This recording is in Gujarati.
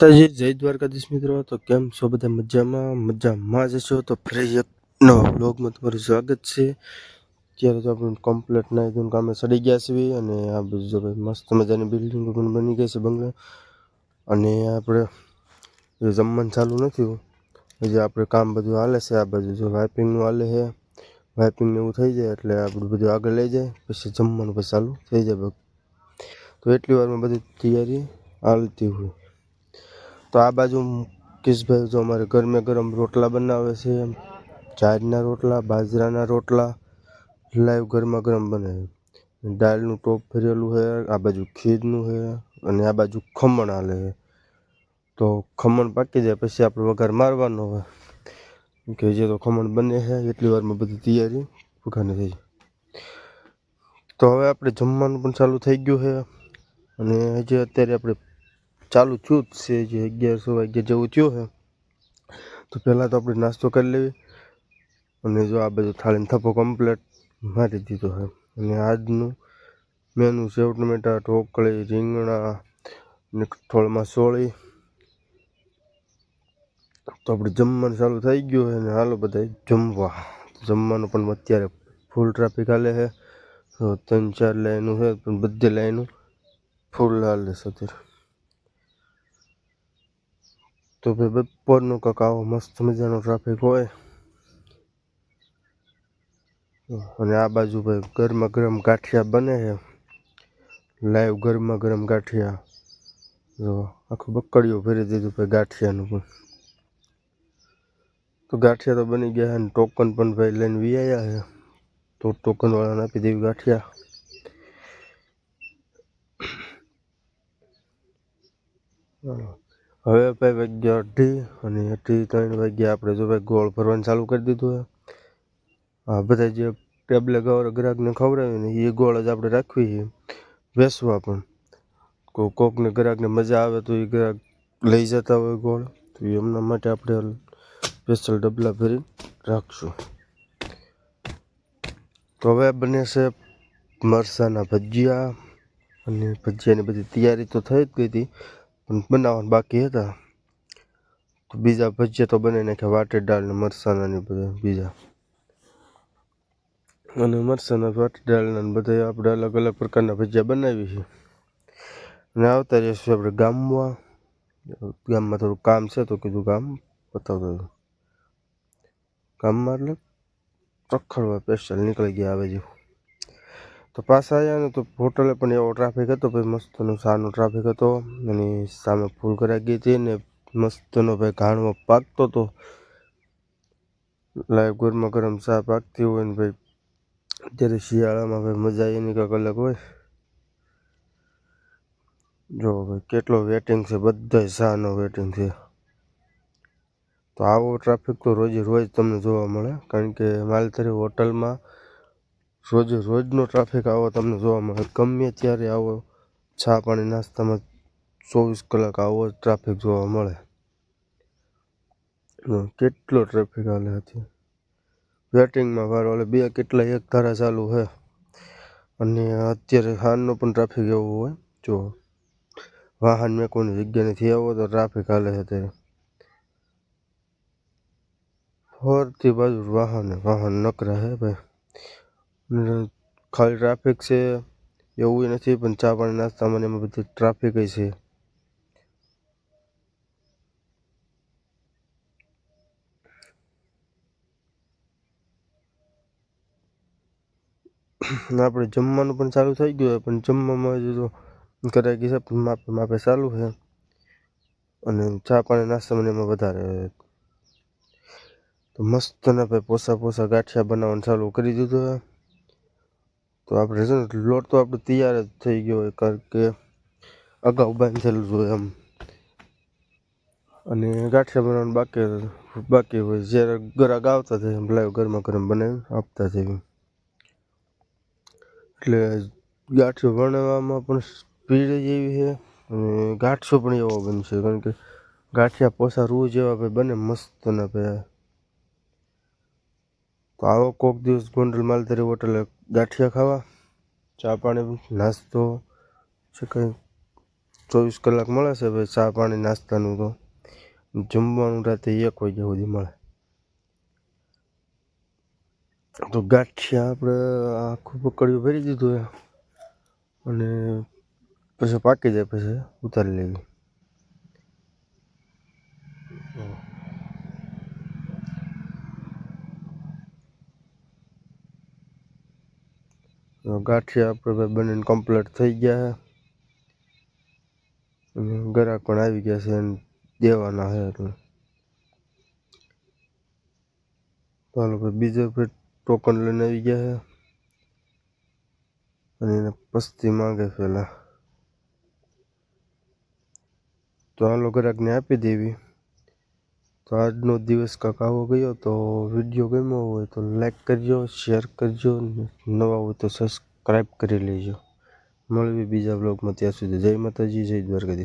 માતાજી, જય દ્વારકાધીશ મિત્રો. તો કેમ છો બધા? મજામાં? મજામાં જ છો? તો ફરી એક નવા બ્લોગમાં તમારું સ્વાગત છે. અત્યારે તો આપણે કમ્પ્લેટ નાઈ ધોઈને કામે સડી ગયા છીએ અને આ બધું ભાઈ મસ્ત મજાની બિલ્ડિંગ પણ બની ગઈ છે બંગલા. અને આપણે જમવાનું ચાલુ નથી હજી આપણે કામ બધું હાલે છે. આ બાજુ જો વાઇપિંગનું હાલે છે. વાઇપિંગ એવું થઈ જાય એટલે આપણું બધું આગળ લઈ જાય. પછી જમવાનું પછી ચાલુ થઈ જાય. તો એટલી વારમાં બધી તૈયારી હાલતી હોય. તો આ બાજુ કિશભાઈ જો અમારે ગરમે ગરમ રોટલા બનાવે છે જાજના રોટલા, બાજરાના રોટલા, લાઈવ ગરમા ગરમ બને. દાળનું ટોપ ભરેલું છે આ બાજુ ખીરનું છે અને આ બાજુ ખમણ હાલે છે તો ખમણ પાકી જાય, પછી આપણે વઘાર મારવાનો હોય કે જે તો ખમણ બને છે એટલી વારમાં બધી તૈયારી વઘારની થઈ તો હવે આપણે જમવાનું પણ ચાલુ થઈ ગયું છે અને હજી અત્યારે આપણે ચાલુ થયું જ છે, જે અગિયારસો વાગ્યા જેવું થયું છે. તો પહેલાં તો આપણે નાસ્તો કરી લેવી અને જો આ બધું થાળીને થપ્પો કમ્પ્લેટ મારી દીધો છે. અને આજનું મેનુ સેવ ટમેટા, ઢોકળી, રીંગણા ને કઠોળમાં સોળી. તો આપણે જમવાનું ચાલુ થઈ ગયું છે અને હાલો બધા જમવા. જમવાનું પણ અત્યારે ફૂલ ટ્રાફિક હાલે છે. ત્રણ ચાર લાઈનો છે, પણ બધી લાઈનું ફૂલ હાલે છે અત્યારે. તો ભાઈ બપોરનો કાંક આવો મસ્ત મજાનો ટ્રાફિક હોય. અને આ બાજુ ભાઈ ગરમા ગરમ ગાંઠિયા બને છે. લાઈવ ગરમા ગરમ ગાંઠિયા. જો આખું બકડીઓ ભરી દીધું ભાઈ ગાંઠિયાનું પણ. તો ગાંઠિયા તો બની ગયા અને ટોકન પણ ભાઈ લઈને વિયા છે. તો ટોકન વાળાને આપી દેવી ગાંઠિયા. હવે ભાઈ વાગ્યા અઢી અને અઢી ત્રણ વાગ્યા આપણે જો ભાઈ ગોળ ભરવાનું ચાલુ કરી દીધું છે. આ બધા જે ટેબલે ગવર ગ્રાહકને ખવડાવ્યું ને, એ ગોળ જ આપણે રાખવી છે. વેચવા પણ. કોઈ કોકને ગ્રાહકને મજા આવે તો એ ગ્રાહક લઈ જતા હોય ગોળ. તો એમના માટે આપણે સ્પેશિયલ ડબલા ભરી રાખશું. તો હવે બને છે મરસાના ભજીયા. અને ભજીયાની બધી તૈયારી તો થઈ જ ગઈ હતી. પણ બનાવવાનું બાકી હતા. તો બીજા ભજીયા તો બનાવી નાખ્યા, વાટેર દાળ ને મરસાના ને બધા બીજા. અને મરસાના વાટી દાળના ને બધા આપણે અલગ અલગ પ્રકારના ભજીયા બનાવી છે અને આવતા રહીશું આપણે ગામમાં ગામમાં થોડું કામ છે તો કીધું ગામ બતાવતો ગામમાં એટલે રખડવા સ્પેશિયલ નીકળી ગયા આવે જેવું તો પાછા આવ્યા ને તો હોટલે પણ એવો ટ્રાફિક હતો, ભાઈ મસ્તનો સાનો ટ્રાફિક હતો. અને સામે ફૂલ કરાઈ ગઈ હતી ને મસ્તનો ભાઈ ઘાણમાં પાકતો હતો. લાઈવ ગરમા ગરમ ચા પાકતી હોય ને ભાઈ અત્યારે શિયાળામાં ભાઈ મજા એની કંઈક અલગ હોય. જો ભાઈ કેટલો વેટિંગ છે બધા શાહનો વેટિંગ છે. તો આવો ટ્રાફિક તો રોજે રોજ તમને જોવા મળે, કારણ કે માલધારી હોટલમાં રોજે રોજનો ટ્રાફિક આવો, તમને જોવા મળે. ગમે ત્યારે આવો, ચા પાણી, નાસ્તામાં ચોવીસ કલાક આવો ટ્રાફિક જોવા મળે. કેટલો ટ્રાફિક હાલે હતી વેટિંગમાં વારો એટલે બે કેટલા, એક ધારા ચાલુ છે અને અત્યારે હાનનો પણ ટ્રાફિક એવો હોય, જો. વાહન મેં કોઈની જગ્યા નથી આવો તો ટ્રાફિક હાલે છે અત્યારે. ફરતી બાજુ વાહન વાહન નકરા હે ભાઈ. ખાલી ટ્રાફિક છે એવું નથી, પણ ચા પાણી નાસ્તામાં એમાં બધું ટ્રાફિક છે. આપણે જમવાનું પણ ચાલુ થઈ ગયું પણ જમવામાં ગઈ છે પણ માપે માપે ચાલુ છે. અને ચા પાણી નાસ્તામાં એમાં વધારે તો મસ્ત ને ભાઈ પોસા પોસા ગાંઠિયા બનાવવાનું ચાલુ કરી દીધું તો આપણે છે ને લોટ તો આપણે તૈયાર જ થઈ ગયો હોય, કારણ કે અગાઉ બાંધેલું જ હોય એમ. અને ગાંઠિયા બનાવવાનું બાકી બાકી હોય. જ્યારે ગરાક આવતા થાય એમ, લાઈવ ગરમા ગરમ બનાવી આપતા જઈએ એટલે ગાંઠિયો બનાવવામાં પણ સ્પીડ જેવી છે અને ગાંઠિયો પણ એવો બનશે, કારણ કે ગાંઠિયા પોસા રૂ જેવા ભાઈ બને મસ્ત ને ભાઈ. તો આવો કોક દિવસ ગોંડલ માલધારી હોટલે ગાંઠિયા ખાવા, ચા પાણી, નાસ્તો છે કંઈ ચોવીસ કલાક મળે છે ભાઈ, ચા પાણી, નાસ્તાનું તો જમવાનું રાતે એક વાગ્યા સુધી મળે. તો ગાંઠિયા આપણે આખું પકડ્યું, ભરી દીધું અને પછી પાકી જાય, પછી ઉતારી લેવી તો ગાંઠિયા આપણે ભાઈ બનીને કમ્પ્લીટ થઈ ગયા છે. અને ગ્રાહક પણ આવી ગયા છે અને દેવાના છે એટલે. તો હાલો ભાઈ બીજો ભાઈ ટોકન લઈને આવી ગયા છે. અને એને પસ્તી માંગે પહેલાં તો હાલો ગ્રાહકને આપી દેવી. તો આજનો દિવસ કાંક આવો ગયો તો વીડિયો ગમ્યો હોય તો લાઈક કરજો શેર કરજો ને નવા હોય તો સબસ્ક્રાઈબ કરી લેજો. મળવી બીજા બ્લોગમાં ત્યાં સુધી જય માતાજી જય દ્વારકાધીશ.